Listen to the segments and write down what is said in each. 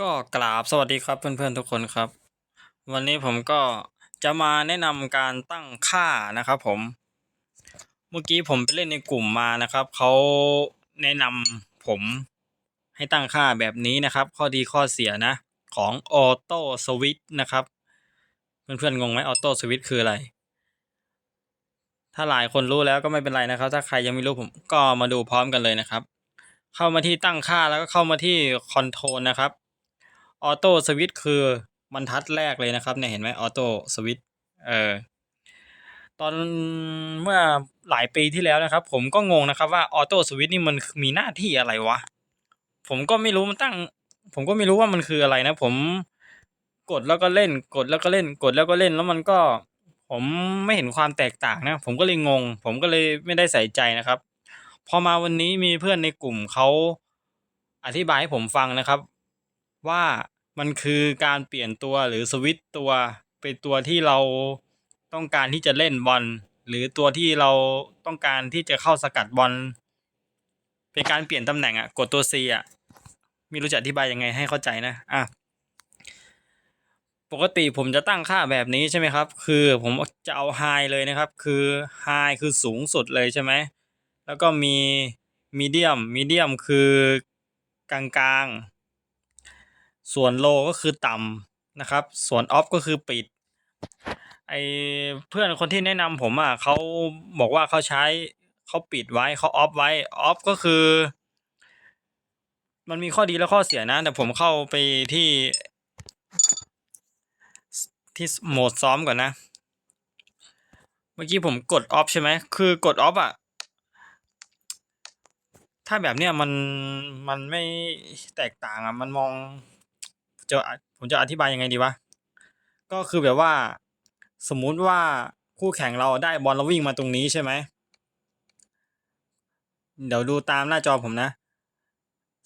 ก็กราบสวัสดีครับเพื่อนๆทุกคนครับ วันนี้ผมก็จะมาแนะนำการตั้งค่านะครับ ผม เมื่อกี้ผมไปเล่นในกลุ่มมานะครับเขาแนะนำผมให้ตั้งค่าแบบนี้นะครับ ข้อดีข้อเสียนะของออโต้สวิตนะครับ เพื่อนๆงงไหมออโต้สวิตคืออะไร ถ้าหลายคนรู้แล้วก็ไม่เป็นไรนะครับ ถ้าใครยังไม่รู้ผมก็มาดูพร้อมกันเลยนะครับ เข้ามาที่ตั้งค่าแล้วก็เข้ามาที่คอนโทรลนะครับ ออโต้สวิตคือบรรทัดแรกเลยนะครับเนี่ยเห็นไหมออโต้สวิตเออตอนเมื่อหลายปีที่แล้วนะครับ ผมก็งงนะครับว่าออโต้สวิตนี่มันมีหน้าที่อะไรวะ ผมก็ไม่รู้มันตั้ง ผมก็ไม่รู้ว่ามันคืออะไรนะ ผมกดแล้วก็เล่น กดแล้วก็เล่น กดแล้วก็เล่นแล้วมันก็ ผมไม่เห็นความแตกต่างนะ ผมก็เลยงง ผมก็เลยไม่ได้ใส่ใจนะครับ พอมาวันนี้มีเพื่อนในกลุ่มเขาอธิบายให้ผมฟังนะครับ ว่ามันคือการเปลี่ยนตัวหรือสวิตตัวเป็นตัวที่เราต้องการที่จะเล่นบอลหรือตัวที่เราต้องการที่จะเข้าสกัดบอลเป็นการเปลี่ยนตำแหน่งอะกดตัว C อะม่รู้จะอธิบายยังไงให้เข้าใจนะอะปกติผมจะตั้งค่าแบบนี้ใช่ไหมครับ คือผมจะเอา high เลยนะครับ คือ high คือสูงสุดเลยใช่ไหม แล้วก็มี medium medium คือกลางๆ ส่วน low ก็คือต่ำนะครับ ส่วน off ก็คือปิด ไอเพื่อนคนที่แนะนำผมอะเขาบอกว่าเขาใช้เขาปิดไว้เขา off ไว้ off ก็คือ มันมีข้อดีและข้อเสียนะ แต่ผมเข้าไปที่ ที่โหมดซ้อมก่อนนะ เมื่อกี้ผมกด off ใช่ไหมคือกด off อะถ้าแบบเนี้ยมันมันไม่แตกต่างอะ มันมอง จะผมจะอธิบายยังไงดีวะก็คือแบบว่าสมมุติว่าคู่แข่งเราได้บอลแล้ววิ่งมาตรงนี้ใช่ไหมเดี๋ยวดูตามหน้าจอผมนะ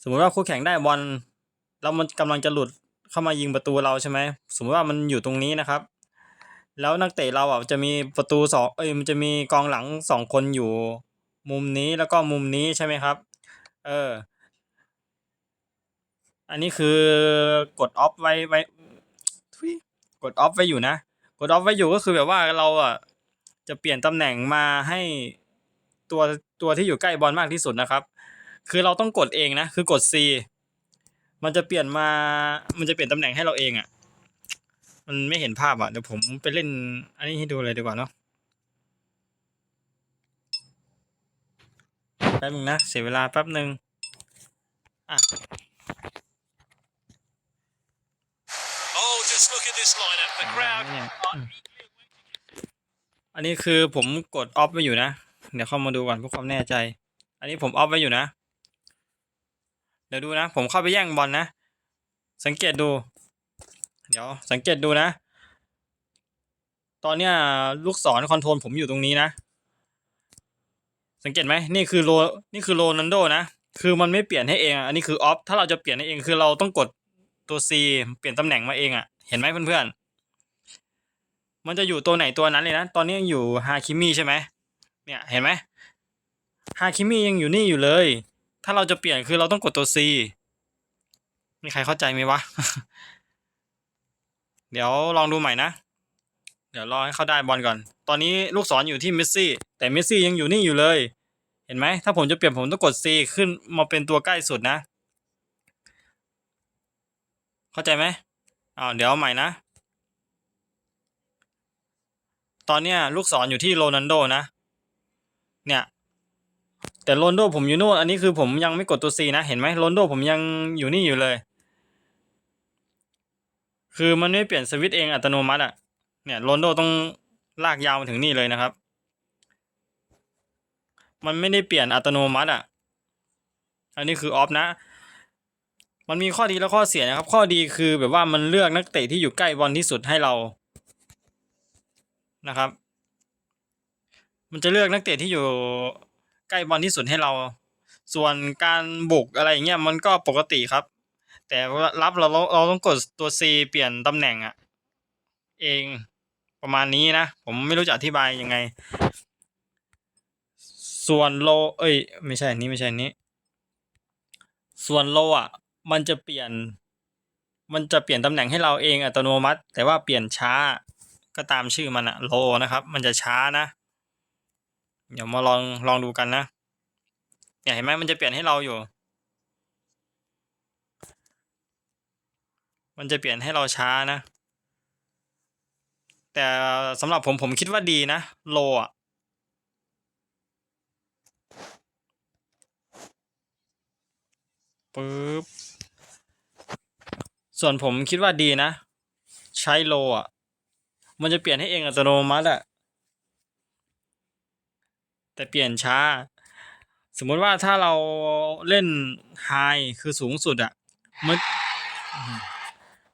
สมมุติว่าคู่แข่งได้บอลแล้วมันกำลังจะหลุดเข้ามายิงประตูเราใช่ไหมสมมติว่ามันอยู่ตรงนี้นะครับ แล้วนักเตะเราอะจะมีประตูสองเอ้ยมันจะมีกองหลังสองคนอยู่ มุมนี้แล้วก็มุมนี้ใช่ไหมครับ เออ อันนี้คือกดออฟไว้ไว้ทุยกดออฟไว้อยู่นะ กดออฟไว้อยู่ก็คือแบบว่าเราอะจะเปลี่ยนตำแหน่งมาให้ตัวตัวที่อยู่ใกล้บอลมากที่สุดนะครับ คือเราต้องกดเองนะ คือกด C มันจะเปลี่ยนมา มันจะเปลี่ยนตำแหน่งให้เราเองอะ่ะ มันไม่เห็นภาพอะ เดี๋ยวผมไปเล่น อันนี้ให้ดูเลยดีกว่าเนาะแป๊บนึงนะ เสียเวลาแป๊บนึงอะ lineup. The crowd เนี่ยอืมอันนี้คือผมกดออฟไว้อยู่นะ เดี๋ยวเข้ามาดูก่อนเพื่อความแน่ใจ อันนี้ผมออฟไว้อยู่นะ เดี๋ยวดูนะ ผมเข้าไปแย่งบอลนะ สังเกตดู เดี๋ยวสังเกตดูนะ ตอนเนี้ยลูกศรคอนโทรลผมอยู่ตรงนี้นะ สังเกตไหมนี่คือโลนี่คือโรนันโดนะ คือมันไม่เปลี่ยนให้เองอะอันนี้คือออฟถ้าเราจะเปลี่ยนให้เองคือเราต้องกดตัว C เปลี่ยนตำแหน่งมาเองอะเห็นไหมเพื่อนๆ มันจะอยู่ตัวไหนตัวนั้นเลยนะ ตอนนี้ยังอยู่ฮาคิมิใช่ไหมเนี่ยเห็นไหมฮาคิมิยังอยู่นี่อยู่เลย ถ้าเราจะเปลี่ยนคือเราต้องกดตัว C มีใครเข้าใจไหมวะ เดี๋ยวลองดูใหม่นะ เดี๋ยวรอให้เขาได้บอลก่อน ตอนนี้ลูกศรออยู่ที่เมสซี่ แต่เมสซี่ยังอยู่นี่อยู่เลย เห็นไหม ถ้าผมจะเปลี่ยนผมต้องกด C ขึ้นมาเป็นตัวใกล้สุดนะ เข้าใจไหมอ้าวเดี๋ยวใหม่นะ ตอนเนี้ยลูกศรออยู่ที่โรนัลโดนะ เนี่ย แต่โรนโดผมอยู่โน่นอันนี้คือผมยังไม่กดตัว C นะ เห็นไหมโรนโดผมยังอยู่นี่อยู่เลย คือมันไม่เปลี่ยนสวิตช์เองอัตโนมัติอะ เนี่ยโรนโดต้องลากยาวมาถึงนี่เลยนะครับ มันไม่ได้เปลี่ยนอัตโนมัติอะ อันนี้คือออฟนะ มันมีข้อดีและข้อเสียนะครับ ข้อดีคือแบบว่ามันเลือกนักเตะที่อยู่ใกล้บอลที่สุดให้เรา นะครับ มันจะเลือกนักเตะที่อยู่ใกล้บอลที่สุดให้เรา ส่วนการบุกอะไรอย่างเงี้ยมันก็ปกติครับ แต่รับเราเราต้องกดตัว C เปลี่ยนตำแหน่งอะเองประมาณนี้นะ ผมไม่รู้จะอธิบายยังไง ส่วนโล เอ้ย ไม่ใช่นี้ไม่ใช่นี้ ส่วนโลอะ มันจะเปลี่ยน มันจะเปลี่ยนตำแหน่งให้เราเองอัตโนมัติ แต่ว่าเปลี่ยนช้า ก็ตามชื่อมันอะโลนะครับ มันจะช้านะ เดี๋ยวมาลองลองดูกันนะเนี่ยเห็นไหมมันจะเปลี่ยนให้เราอยู่ มันจะเปลี่ยนให้เราช้านะ แต่สำหรับผมผมคิดว่าดีนะโลอะปึ๊บส่วนผมคิดว่าดีนะ ใช้โลอะ มันจะเปลี่ยนให้เองอัตโนมัติอะแต่เปลี่ยนช้า สมมติว่าถ้าเราเล่นไฮคือสูงสุดอะมัน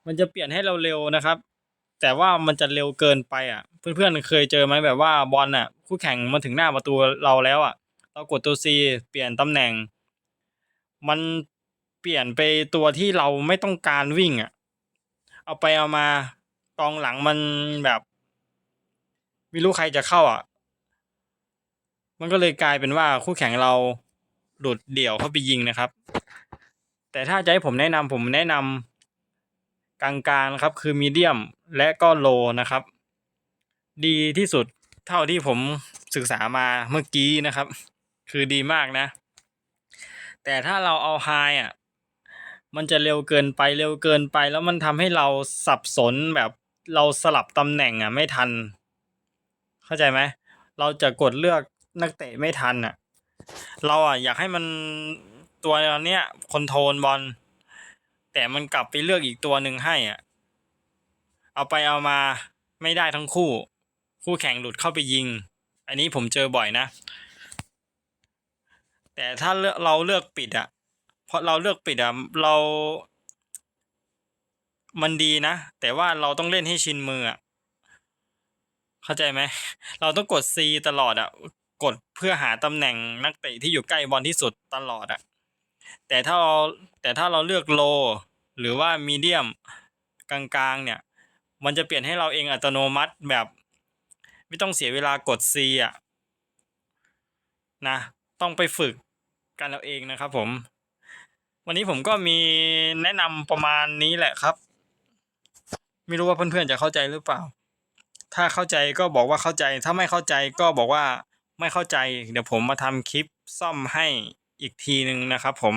มันจะเปลี่ยนให้เราเร็วนะครับ แต่ว่ามันจะเร็วเกินไปอะ เพื่อนๆเคยเจอไหมแบบว่าบอลอะ คู่แข่งมาถึงหน้าประตูเราแล้วอะ เรากดตัว C เปลี่ยนตำแหน่ง มันเปลี่ยนไปตัวที่เราไม่ต้องการวิ่งอะ เอาไปเอามา กองหลังมันแบบไม่รู้ใครจะเข้าอะ มันก็เลยกลายเป็นว่าคู่แข่งเราหลุดเดี่ยวเข้าไปยิงนะครับ แต่ถ้าจะให้ผมแนะนำผมแนะนำกลางๆครับ คือมีเดียมและก็โลนะครับ ดีที่สุดเท่าที่ผมศึกษามาเมื่อกี้นะครับ คือดีมากนะ แต่ถ้าเราเอาไฮอะมันจะเร็วเกินไปเร็วเกินไป แล้วมันทำให้เราสับสนแบบ เราสลับตำแหน่งอะไม่ทัน เข้าใจไหมเราจะกดเลือกนักเตะไม่ทันอะ เราอะอยากให้มันตัวเนี้ยคนโทรลบอลแต่มันกลับไปเลือกอีกตัวหนึ่งให้อะ เอาไปเอามาไม่ได้ทั้งคู่ คู่แข่งหลุดเข้าไปยิง อันนี้ผมเจอบ่อยนะ แต่ถ้าเลือกเราเลือกปิดอะ เพราะเราเลือกปิดอะเรา มันดีนะ แต่ว่าเราต้องเล่นให้ชินมืออะเข้าใจไหม เราต้องกด C ตลอดอะกดเพื่อหาตำแหน่งนักเตะที่อยู่ใกล้บอลที่สุดตลอดอะแต่ถ้าเราแต่ถ้าเราเลือกโล หรือว่ามีเดียมกลางๆ เนี่ย มันจะเปลี่ยนให้เราเองอัตโนมัติแบบ ไม่ต้องเสียเวลากด C อะนะ ต้องไปฝึกกันเอาเองนะครับผม วันนี้ผมก็มีแนะนำประมาณนี้แหละครับ ไม่รู้ว่าเพื่อนๆจะเข้าใจหรือเปล่า ถ้าเข้าใจก็บอกว่าเข้าใจ ถ้าไม่เข้าใจก็บอกว่าไม่เข้าใจ เดี๋ยวผมมาทำคลิปซ่อมให้อีกทีหนึ่งนะครับ ผม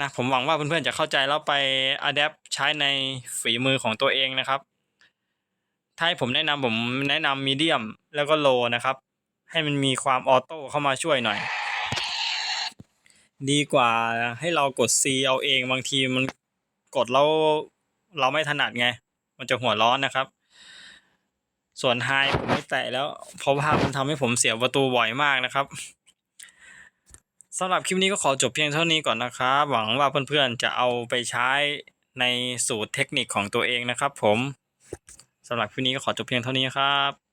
นะผมหวังว่าเพื่อนๆจะเข้าใจแล้วไปอัดแอปใช้ในฝีมือของตัวเองนะครับถ้าให้ผมแนะนำผมแนะนำมีเดียมแล้วก็โลนะครับ ให้มันมีความออโต้เข้ามาช่วยหน่อย ดีกว่าให้เรากด C เอาเองบางทีมันกดแล้ว เราไม่ถนัดไง มันจะหัวร้อนนะครับ ส่วนไฮผมไม่แตะแล้ว เพราะว่ามันทำให้ผมเสียประตูบ่อยมากนะครับสำหรับคลิปนี้ก็ขอจบเพียงเท่านี้ก่อนนะครับ หวังว่าเพื่อนๆจะเอาไปใช้ในสูตรเทคนิคของตัวเองนะครับ ผมสำหรับคลิปนี้ก็ขอจบเพียงเท่านี้ครับ